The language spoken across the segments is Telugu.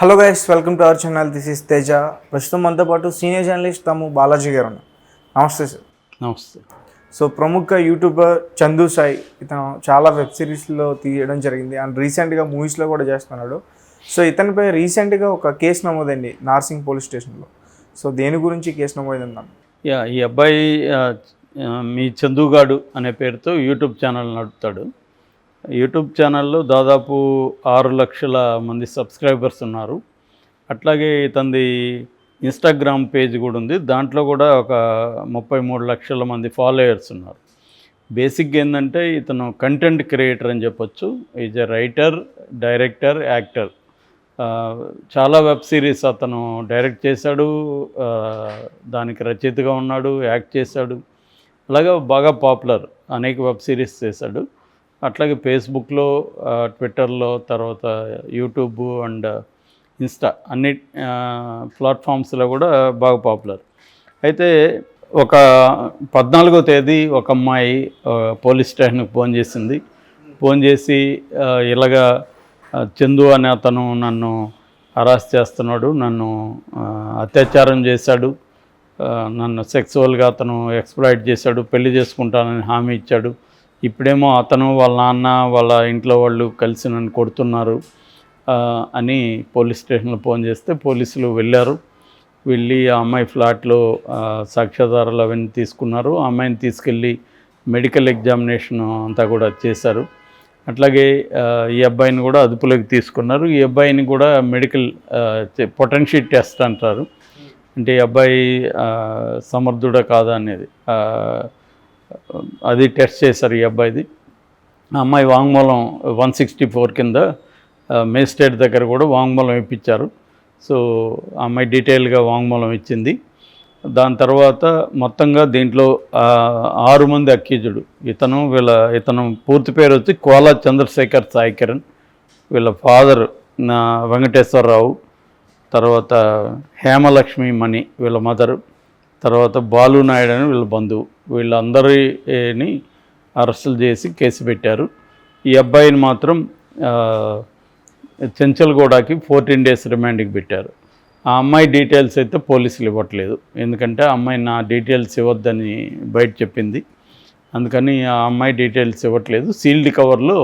Hello guys welcome to our channel this is Teja ప్రస్తుతం మనతో పాటు సీనియర్ జర్నలిస్ట్ తాము బాలాజీ గారు ఉన్నారు. నమస్తే సార్ నమస్తే. సో ప్రముఖ యూట్యూబర్ చందు సాయి ఇతను చాలా వెబ్ సిరీస్లో తీయడం జరిగింది. అండ్ రీసెంట్గా మూవీస్లో కూడా చేస్తున్నాడు. సో ఇతనిపై రీసెంట్గా ఒక కేసు నమోదైంది నార్సింగ్ పోలీస్ స్టేషన్లో సో దేని గురించి కేసు నమోదైందాం యా ఈ అబ్బాయి మీ చందుగాడు అనే పేరుతో యూట్యూబ్ ఛానల్ నడుపుతాడు. యూట్యూబ్ ఛానల్లో దాదాపు ఆరు లక్షల మంది సబ్స్క్రైబర్స్ ఉన్నారు. అట్లాగే ఇతంది ఇన్స్టాగ్రామ్ పేజ్ కూడా ఉంది. దాంట్లో కూడా ఒక ముప్పై మూడు లక్షల మంది ఫాలోయర్స్ ఉన్నారు. బేసిక్గా ఏంటంటే ఇతను కంటెంట్ క్రియేటర్ అని చెప్పొచ్చు. Is a writer director actor. చాలా వెబ్ సిరీస్ అతను డైరెక్ట్ చేశాడు. దానికి రచయితగా ఉన్నాడు యాక్ట్ చేశాడు. అలాగే బాగా పాపులర్ అనేక వెబ్ సిరీస్ చేశాడు. అట్లాగే ఫేస్బుక్లో ట్విట్టర్లో తర్వాత యూట్యూబ్ అండ్ ఇన్స్టా అన్ని ప్లాట్ఫామ్స్లో కూడా బాగా పాపులర్. అయితే ఒక పద్నాలుగో తేదీ ఒక అమ్మాయి పోలీస్ స్టేషన్కి ఫోన్ చేసింది. ఫోన్ చేసి ఇలాగా చందు అనే అతను నన్ను హరాస్ చేస్తున్నాడు నన్ను అత్యాచారం చేశాడు నన్ను సెక్సువల్గా అతను ఎక్స్ప్లాయిట్ చేశాడు పెళ్ళి చేసుకుంటానని హామీ ఇచ్చాడు. ఇప్పుడేమో అతను వాళ్ళ నాన్న వాళ్ళ ఇంట్లో వాళ్ళు కలిసి నన్ను కొడుతున్నారు అని పోలీస్ స్టేషన్లో ఫోన్ చేస్తే పోలీసులు వెళ్ళారు. వెళ్ళి ఆ అమ్మాయి ఫ్లాట్లో సాక్ష్యాధారాలు అవన్నీ తీసుకున్నారు. ఆ అమ్మాయిని తీసుకెళ్ళి మెడికల్ ఎగ్జామినేషన్ అంతా కూడా చేశారు. అట్లాగే ఈ అబ్బాయిని కూడా అదుపులోకి తీసుకున్నారు. ఈ అబ్బాయిని కూడా మెడికల్ పొటెన్షియల్ టెస్ట్ అంటారు. అంటే ఈ అబ్బాయి సమర్థుడా కాదా అనేది. అది టెస్ట్ చేశారు ఈ అబ్బాయిది. ఆ అమ్మాయి వాంగ్మూలం వన్ సిక్స్టీ ఫోర్ కింద మేజిస్ట్రేట్ దగ్గర కూడా వాంగ్మూలం ఇప్పించారు. సో ఆ అమ్మాయి డీటెయిల్గా వాంగ్మూలం ఇచ్చింది. దాని తర్వాత మొత్తంగా దీంట్లో ఆరు మంది అక్యూజుడు. ఇతను వీళ్ళ ఇతను పూర్తి పేరు వచ్చి కోలా చంద్రశేఖర్ సాయి కిరణ్ వీళ్ళ ఫాదర్ నా వెంకటేశ్వరరావు. తర్వాత హేమలక్ష్మి మణి వీళ్ళ మదరు. తర్వాత బాలు నాయుడు అని వీళ్ళ బంధువు. వీళ్ళందరిని అరెస్టులు చేసి కేసు పెట్టారు. ఈ అబ్బాయిని మాత్రం చెంచల్గూడకి ఫోర్టీన్ డేస్ రిమాండ్కి పెట్టారు. ఆ అమ్మాయి డీటెయిల్స్ అయితే పోలీసులు ఇవ్వట్లేదు. ఎందుకంటే ఆ అమ్మాయి నా డీటెయిల్స్ ఇవ్వద్దని బయట చెప్పింది. అందుకని ఆ అమ్మాయి డీటెయిల్స్ ఇవ్వట్లేదు. సీల్డ్ కవర్లో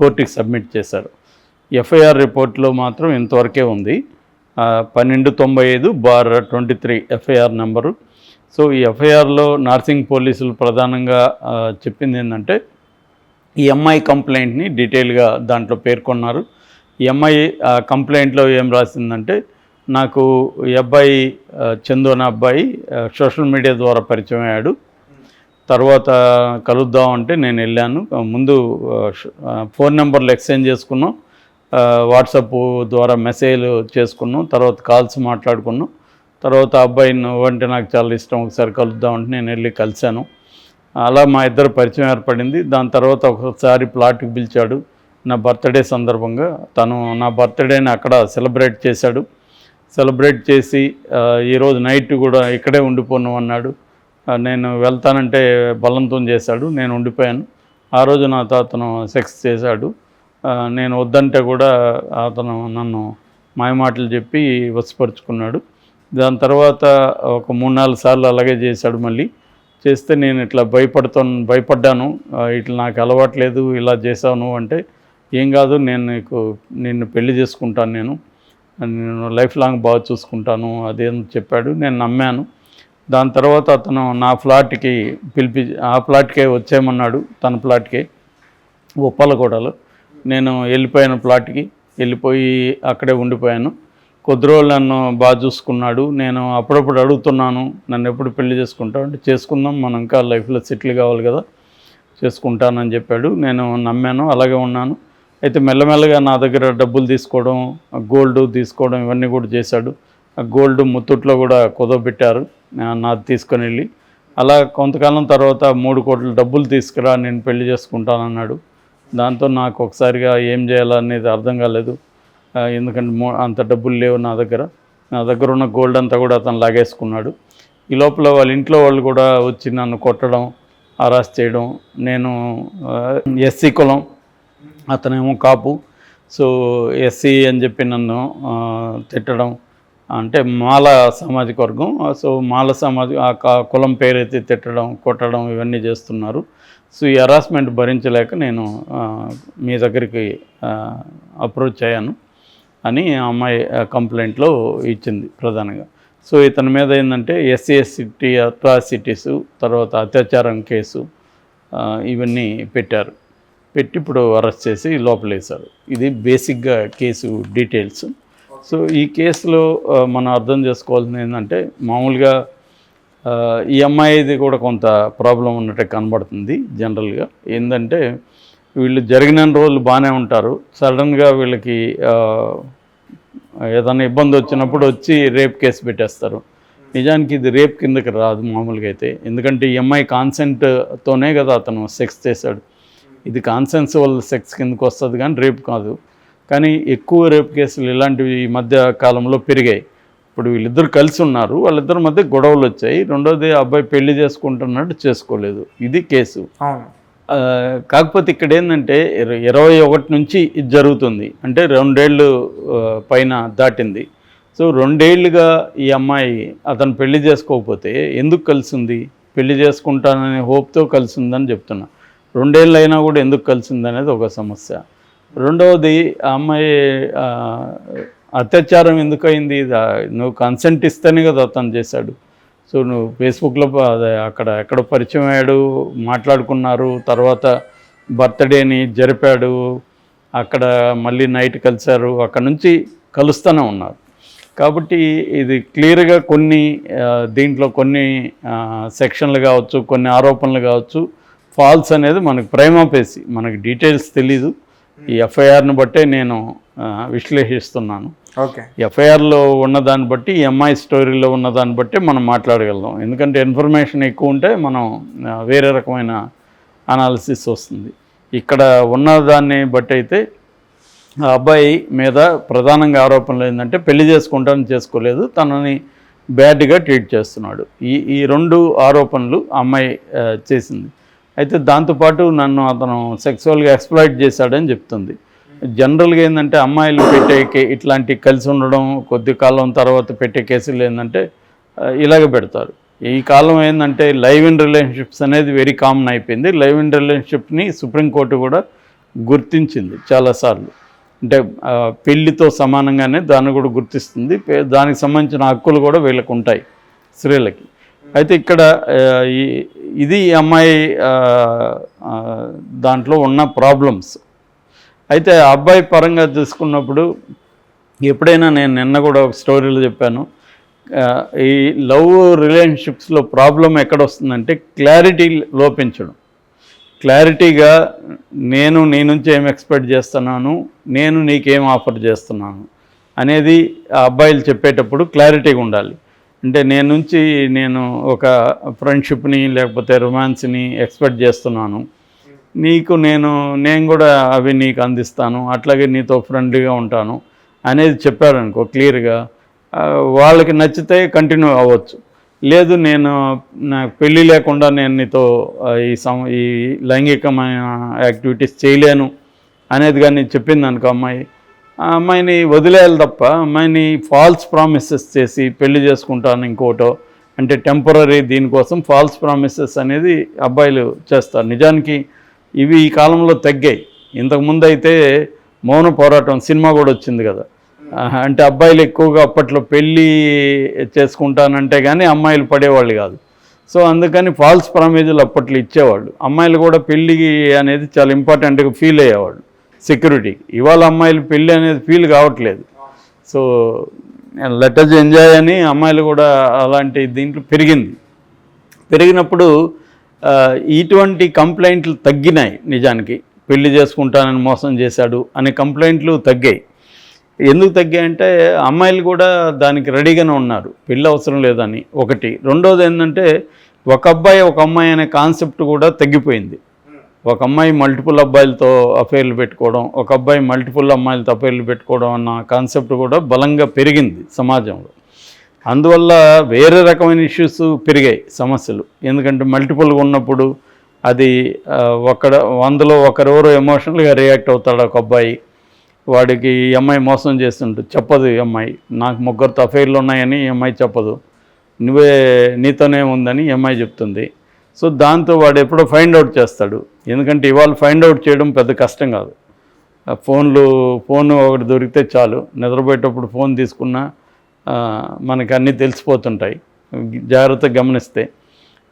కోర్టుకి సబ్మిట్ చేశారు. ఎఫ్ఐఆర్ రిపోర్ట్లో మాత్రం ఇంతవరకే ఉంది. పన్నెండు తొంభై ఐదు bar twenty three FIR number so ఈ ఎఫ్ఐఆర్లో నార్సింగ్ పోలీసులు ప్రధానంగా చెప్పింది ఏంటంటే ఈ అమ్మాయి కంప్లైంట్ని డీటెయిల్గా దాంట్లో పేర్కొన్నారు. ఈ అమ్మాయి ఆ కంప్లైంట్లో ఏం రాసిందంటే నాకు ఈ అబ్బాయి చందు అనే అబ్బాయి సోషల్ మీడియా ద్వారా పరిచయం అయ్యాడు. తర్వాత కలుద్దాం అంటే నేను వెళ్ళాను. ముందు ఫోన్ నెంబర్లు ఎక్స్చేంజ్ చేసుకున్నాం. వాట్సాప్ ద్వారా మెసేజ్ చేసుకున్నాం. తర్వాత కాల్స్ మాట్లాడుకున్నాం. తర్వాత అబ్బాయి నువ్వంటే నాకు చాలా ఇష్టం ఒకసారి కలుద్దాం అంటే నేను వెళ్ళి కలిశాను. అలా మా ఇద్దరు పరిచయం ఏర్పడింది. దాని తర్వాత ఒకసారి ప్లాట్కి పిలిచాడు. నా బర్త్డే సందర్భంగా తను నా బర్త్డేని అక్కడ సెలబ్రేట్ చేశాడు. సెలబ్రేట్ చేసి ఈరోజు నైట్ కూడా ఇక్కడే ఉండిపోను అన్నాడు. నేను వెళ్తానంటే బలంతం చేశాడు. నేను ఉండిపోయాను. ఆ రోజు నాతో అతను సెక్స్ చేశాడు. నేను వద్దంటే కూడా అతను నన్ను మాయమాటలు చెప్పి వసపరుచుకున్నాడు దాని తర్వాత ఒక మూడు నాలుగు సార్లు అలాగే చేశాడు మళ్ళీ. చేస్తే నేను ఇట్లా భయపడుతాను భయపడ్డాను. ఇట్లా నాకు అలవాట్లేదు ఇలా చేశాను అంటే ఏం కాదు నేను నీకు నిన్ను పెళ్ళి చేసుకుంటాను నేను. నేను లైఫ్ లాంగ్ బాగా చూసుకుంటాను అదేం చెప్పాడు నేను నమ్మాను. దాని తర్వాత అతను నా ఫ్లాట్కి పిలిపి ఆ ఫ్లాట్కే వచ్చేయమన్నాడు తన ఫ్లాట్కే ఉప్పలగూడలో నేను వెళ్ళిపోయాను ప్లాట్కి వెళ్ళిపోయి అక్కడే ఉండిపోయాను. కొద్ది రోజులు నన్ను బాగా చూసుకున్నాడు. నేను అప్పుడప్పుడు అడుగుతున్నాను నన్ను ఎప్పుడు పెళ్ళి చేసుకుంటావు అంటే చేసుకుందాం మనం ఇంకా లైఫ్లో సెటిల్ కావాలి కదా చేసుకుంటానని చెప్పాడు. నేను నమ్మాను అలాగే ఉన్నాను. అయితే మెల్లమెల్లగా నా దగ్గర డబ్బులు తీసుకోవడం గోల్డ్ తీసుకోవడం ఇవన్నీ కూడా చేశాడు. ఆ గోల్డ్ ముత్తుట్లో కూడా కుదవబెట్టారు నా- నాది తీసుకొని వెళ్ళి. అలా కొంతకాలం తర్వాత మూడు కోట్ల డబ్బులు తీసుకురా నేను పెళ్ళి చేసుకుంటానన్నాడు. దాంతో నాకు ఒకసారిగా ఏం చేయాలనేది అర్థం కాలేదు. ఎందుకంటే మో అంత డబ్బులు లేవు నా దగ్గర. నా దగ్గర ఉన్న గోల్డ్ అంతా కూడా అతను లాగేసుకున్నాడు. ఈ లోపల వాళ్ళ ఇంట్లో వాళ్ళు కూడా వచ్చి నన్ను కొట్టడం అరాస్ట్ చేయడం నేను ఎస్సీ కులం అతనేమో కాపు. సో ఎస్సీ అని చెప్పి నన్ను తిట్టడం అంటే మాల సామాజిక వర్గం. సో మాల సామాజిక ఆ కులం పేరైతే తిట్టడం కొట్టడం ఇవన్నీ చేస్తున్నారు. సో ఈ హరాస్మెంట్ భరించలేక నేను మీ దగ్గరికి అప్రోచ్ అయ్యాను. అని ఆ అమ్మాయి కంప్లైంట్లో ఇచ్చింది ప్రధానంగా. సో ఇతని మీద ఏంటంటే ఎస్సీఎస్సిటీ అట్రాసిటీస్ తర్వాత అత్యాచారం కేసు ఇవన్నీ పెట్టారు. పెట్టి ఇప్పుడు అరెస్ట్ చేసి లోపలేశారు. ఇది బేసిక్గా కేసు డీటెయిల్స్. సో ఈ కేసులో మనం అర్థం చేసుకోవాల్సింది ఏంటంటే మామూలుగా ఈ అమ్మాయిది కూడా కొంత ప్రాబ్లం ఉన్నట్టు కనబడుతుంది జనరల్గా. ఏంటంటే వీళ్ళు జరిగిన రోజులు బాగానే ఉంటారు. సడన్గా వీళ్ళకి ఏదైనా ఇబ్బంది వచ్చినప్పుడు వచ్చి రేప్ కేసు పెట్టేస్తారు. నిజానికి ఇది రేప్ కిందకి రాదు మామూలుగా అయితే. ఎందుకంటే ఈ అమ్మాయి కాన్సెంట్తోనే కదా అతను సెక్స్ చేశాడు. ఇది కాన్సెన్సువల్ సెక్స్ కిందకి వస్తుంది కానీ రేప్ కాదు. కానీ ఎక్కువ రేప్ కేసులు ఇలాంటివి ఈ మధ్య కాలంలో పెరిగాయి. ఇప్పుడు వీళ్ళిద్దరు కలిసి ఉన్నారు. వాళ్ళిద్దరి మధ్య గొడవలు వచ్చాయి. రెండోది ఆ అబ్బాయి పెళ్ళి చేసుకుంటున్నట్టు చేసుకోలేదు. ఇది కేసు. అవును. కాకపోతే ఇక్కడ ఏంటంటే ఇరవై ఒకటి నుంచి ఇది జరుగుతుంది. అంటే రెండేళ్ళు పైన దాటింది. సో రెండేళ్ళుగా ఈ అమ్మాయి అతను పెళ్ళి చేసుకోకపోతే ఎందుకు కలిసింది? పెళ్ళి చేసుకుంటాననే హోప్తో కలిసిందని చెప్తున్నా. రెండేళ్ళు అయినా కూడా ఎందుకు కలిసింది అనేది ఒక సమస్య. రెండవది ఆ అమ్మాయి అత్యాచారం ఎందుకు అయింది ఇది, నువ్వు కన్సెంట్ ఇస్తేనే కదా అతను చేశాడు. సో నువ్వు ఫేస్బుక్లో అక్కడ ఎక్కడ పరిచయం అయ్యాడు మాట్లాడుకున్నారు తర్వాత బర్త్డేని జరిపాడు అక్కడ మళ్ళీ నైట్ కలిశారు అక్కడ నుంచి కలుస్తూనే ఉన్నారు. కాబట్టి ఇది క్లియర్గా కొన్ని దీంట్లో కొన్ని సెక్షన్లు కావచ్చు కొన్ని ఆరోపణలు కావచ్చు ఫాల్స్ అనేది మనకు ప్రైమాపేసి మనకి డీటెయిల్స్ తెలీదు. ఈ ఎఫ్ఐఆర్ని బట్టే నేను విశ్లేషిస్తున్నాను. ఎఫ్ఐఆర్లో ఉన్న దాన్ని బట్టి ఎంఐ స్టోరీలో ఉన్న దాన్ని బట్టి మనం మాట్లాడగలుగుతాం. ఎందుకంటే ఇన్ఫర్మేషన్ ఎక్కువ ఉంటే మనం వేరే రకమైన అనాలిసిస్ వస్తుంది. ఇక్కడ ఉన్న దాన్ని బట్టి అయితే ఆ అబ్బాయి మీద ప్రధానంగా ఆరోపణలు ఏంటంటే పెళ్ళి చేసుకుంటాను చేసుకోలేదు. తనని బ్యాడ్గా ట్రీట్ చేస్తున్నాడు. ఈ ఈ రెండు ఆరోపణలు అమ్మాయి చేసింది. అయితే దాంతోపాటు నన్ను అతను సెక్సువల్గా ఎక్స్ప్లాయిట్ చేశాడని చెప్తుంది. జనరల్గా ఏంటంటే అమ్మాయిలు పెట్టే ఇట్లాంటి కలిసి ఉండడం కొద్ది కాలం తర్వాత పెట్టే కేసులు ఏంటంటే ఇలాగ పెడతారు. ఈ కాలం ఏంటంటే లైవ్ ఇన్ రిలేషన్షిప్స్ అనేది వెరీ కామన్ అయిపోయింది. లైవ్ ఇన్ రిలేషన్షిప్ని సుప్రీంకోర్టు కూడా గుర్తించింది చాలాసార్లు. అంటే పెళ్ళితో సమానంగానే దాన్ని కూడా గుర్తిస్తుంది. దానికి సంబంధించిన హక్కులు కూడా వీళ్ళకు ఉంటాయి స్త్రీలకి. అయితే ఇక్కడ ఈ- ఇది అమ్మాయి దాంట్లో ఉన్న ప్రాబ్లమ్స్. అయితే ఆ అబ్బాయి పరంగా చూసుకున్నప్పుడు ఎప్పుడైనా నేను నిన్న కూడా ఒక స్టోరీలో చెప్పాను. ఈ లవ్ రిలేషన్షిప్స్లో ప్రాబ్లం ఎక్కడ వస్తుందంటే క్లారిటీ లోపించడం. క్లారిటీగా నేను నీ నుంచి ఏం ఎక్స్పెక్ట్ చేస్తున్నాను నేను నీకేం ఆఫర్ చేస్తున్నాను అనేది ఆ అబ్బాయిలు చెప్పేటప్పుడు క్లారిటీగా ఉండాలి. అంటే నేను నుంచి నేను ఒక ఫ్రెండ్షిప్ని లేకపోతే రొమాన్స్ని ఎక్స్పెక్ట్ చేస్తున్నాను. నీకు నేను నేను కూడా అవి నీకు అందిస్తాను అట్లాగే నీతో ఫ్రెండ్లీగా ఉంటాను అనేది చెప్పారనుకో క్లియర్గా వాళ్ళకి నచ్చితే కంటిన్యూ అవ్వచ్చు. లేదు నేను నాకు పెళ్ళి లేకుండా నేను నీతో ఈ సం ఈ లైంగికమైన యాక్టివిటీస్ చేయలేను అనేది కానీ చెప్పింది అనుకో అమ్మాయి ఆ అమ్మాయిని వదిలేయాలి తప్ప అమ్మాయిని ఫాల్స్ ప్రామిసెస్ చేసి పెళ్ళి చేసుకుంటాను ఇంకోటో అంటే టెంపరీ దీనికోసం ఫాల్స్ ప్రామిసెస్ అనేది అబ్బాయిలు చేస్తారు. నిజానికి ఇవి ఈ కాలంలో తగ్గాయి. ఇంతకుముందు అయితే మౌన పోరాటం సినిమా కూడా వచ్చింది కదా. అంటే అబ్బాయిలు ఎక్కువగా అప్పట్లో పెళ్ళి చేసుకుంటానంటే కానీ అమ్మాయిలు పడేవాళ్ళు కాదు. సో అందుకని ఫాల్స్ ప్రామిజులు అప్పట్లో ఇచ్చేవాళ్ళు. అమ్మాయిలు కూడా పెళ్ళి అనేది చాలా ఇంపార్టెంట్గా ఫీల్ అయ్యేవాళ్ళు. సెక్యూరిటీ ఇవాళ అమ్మాయిలు పెళ్ళి అనేది ఫీల్ కావట్లేదు. సో లెటర్స్ ఎంజాయ్ అని అమ్మాయిలు కూడా అలాంటి దీంట్లో పెరిగింది. పెరిగినప్పుడు ఇటువంటి కంప్లైంట్లు తగ్గినాయి నిజానికి. పెళ్ళి చేసుకుంటానని మోసం చేశాడు అనే కంప్లైంట్లు తగ్గాయి. ఎందుకు తగ్గాయంటే అమ్మాయిలు కూడా దానికి రెడీగానే ఉన్నారు. పెళ్ళి అవసరం లేదని. ఒకటి. రెండోది ఏంటంటే ఒక అబ్బాయి ఒక అమ్మాయి అనే కాన్సెప్ట్ కూడా తగ్గిపోయింది. ఒక అమ్మాయి మల్టిపుల్ అబ్బాయిలతో అఫైర్లు పెట్టుకోవడం ఒక అబ్బాయి మల్టిపుల్ అమ్మాయిలతో అఫైర్లు పెట్టుకోవడం అన్న కాన్సెప్ట్ కూడా బలంగా పెరిగింది సమాజంలో. అందువల్ల వేరే రకమైన ఇష్యూస్ పెరిగాయి సమస్యలు. ఎందుకంటే మల్టిపుల్గా ఉన్నప్పుడు అది ఒక్కడ వందలో ఒకరెవరు ఎమోషనల్గా రియాక్ట్ అవుతాడు ఒక అబ్బాయి. వాడికి ఈ అమ్మాయి మోసం చేస్తుంటుంది. చెప్పదు ఈ అమ్మాయి. నాకు ముగ్గురితో అఫైర్లు ఉన్నాయని ఈ అమ్మాయి చెప్పదు. నువ్వే నీతోనే ఉందని ఈ అమ్మాయి చెప్తుంది. సో దాంతో వాడు ఎప్పుడో ఫైండ్ అవుట్ చేస్తాడు. ఎందుకంటే ఇవాళ ఫైండ్ అవుట్ చేయడం పెద్ద కష్టం కాదు. ఫోన్లు ఫోన్ ఒకటి దొరికితే చాలు. నిద్రపోయేటప్పుడు ఫోన్ తీసుకున్నా మనకు అన్నీ తెలిసిపోతుంటాయి. జాగ్రత్తగా గమనిస్తే.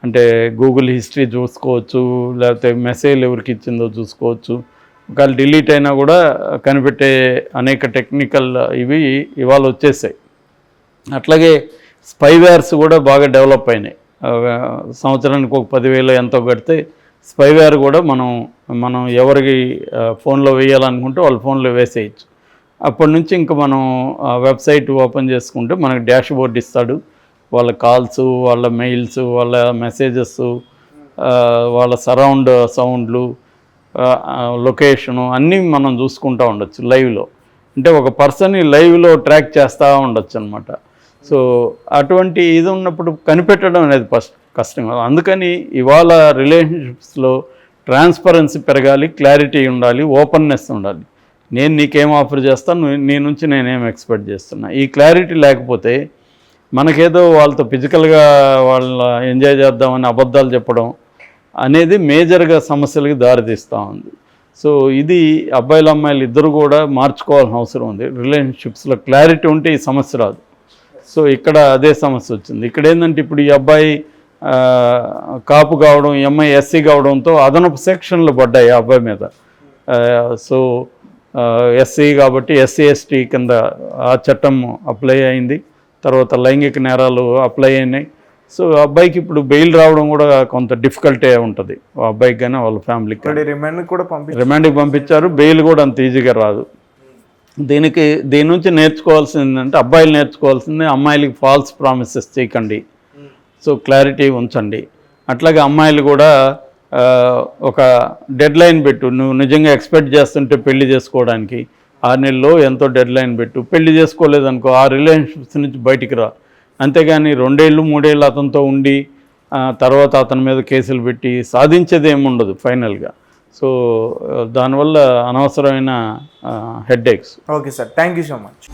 అంటే గూగుల్ హిస్టరీ చూసుకోవచ్చు లేకపోతే మెసేజ్ ఎవరికి ఇచ్చిందో చూసుకోవచ్చు. ఒకవేళ డిలీట్ అయినా కూడా కనిపెట్టే అనేక టెక్నికల్ ఇవి ఇవాళ వచ్చేసాయి. అట్లాగే స్పైవేర్స్ కూడా బాగా డెవలప్ అయినాయి. సంవత్సరానికి ఒక పదివేలు ఎంతో కడితే స్పైవేర్ కూడా మనం మనం ఎవరికి ఫోన్లో వేయాలనుకుంటే వాళ్ళ ఫోన్లో వేసేయచ్చు. అప్పటి నుంచి ఇంకా మనం వెబ్సైట్ ఓపెన్ చేసుకుంటే మనకు డాష్ బోర్డ్ ఇస్తాడు. వాళ్ళ కాల్స్ వాళ్ళ మెయిల్స్ వాళ్ళ మెసేజెస్ వాళ్ళ సరౌండ్ సౌండ్లు లొకేషను అన్నీ మనం చూసుకుంటూ ఉండొచ్చు లైవ్లో. అంటే ఒక పర్సన్ని లైవ్లో ట్రాక్ చేస్తూ ఉండొచ్చు అనమాట సో అటువంటి ఇది ఉన్నప్పుడు కనిపెట్టడం అనేది ఫస్ట్ కష్టం అందుకని ఇవాళ రిలేషన్షిప్స్లో ట్రాన్స్పరెన్సీ పెరగాలి క్లారిటీ ఉండాలి ఓపెన్నెస్ ఉండాలి. నేను నీకేం ఆఫర్ చేస్తాను నీ నుంచి నేనేం ఎక్స్పెక్ట్ చేస్తున్నా. ఈ క్లారిటీ లేకపోతే మనకేదో వాళ్ళతో ఫిజికల్గా వాళ్ళ ఎంజాయ్ చేద్దామని అబద్ధాలు చెప్పడం అనేది మేజర్గా సమస్యలకి దారితీస్తూ ఉంది. సో ఇది అబ్బాయిలు అమ్మాయిలు ఇద్దరు కూడా మార్చుకోవాల్సిన అవసరం ఉంది. రిలేషన్షిప్స్లో క్లారిటీ ఉంటే ఈ సమస్య రాదు. సో ఇక్కడ అదే సమస్య వచ్చింది. ఇక్కడ ఏంటంటే ఇప్పుడు ఈ అబ్బాయి కాపు కావడం ఈ అమ్మాయి ఎస్సీ కావడంతో అదనపు సెక్షన్లు పడ్డాయి ఆ అబ్బాయి మీద. సో ఎస్సీ కాబట్టి ఎస్సీ ఎస్టీ కింద ఆ చట్టం అప్లై అయింది. తర్వాత లైంగిక నేరాలు అప్లై అయినాయి. సో అబ్బాయికి ఇప్పుడు బెయిల్ రావడం కూడా కొంత డిఫికల్టే ఉంటుంది. అబ్బాయికి కానీ వాళ్ళ ఫ్యామిలీకి రిమైండ్ కూడా పంపి రిమాండ్కి పంపించారు. బెయిల్ కూడా అంత ఈజీగా రాదు. దీనికి దీని నుంచి నేర్చుకోవాల్సింది ఏంటంటే అబ్బాయిలు నేర్చుకోవాల్సింది అమ్మాయిలకి ఫాల్స్ ప్రామిసెస్ చేయకండి. సో క్లారిటీ ఉంచండి. అట్లాగే అమ్మాయిలు కూడా ఒక డెడ్ లైన్ పెట్టు. నువ్వు నిజంగా ఎక్స్పెక్ట్ చేస్తుంటే పెళ్ళి చేసుకోవడానికి ఆరు నెలలో ఎంతో డెడ్ లైన్ పెట్టు. పెళ్ళి చేసుకోలేదనుకో ఆ రిలేషన్షిప్స్ నుంచి బయటికి రా. అంతేగాని రెండేళ్ళు మూడేళ్ళు అతనితో ఉండి తర్వాత అతని మీద కేసులు పెట్టి సాధించేది ఏముండదు ఫైనల్గా. సో దానివల్ల అనవసరమైన headaches okay sir. Thank you so much.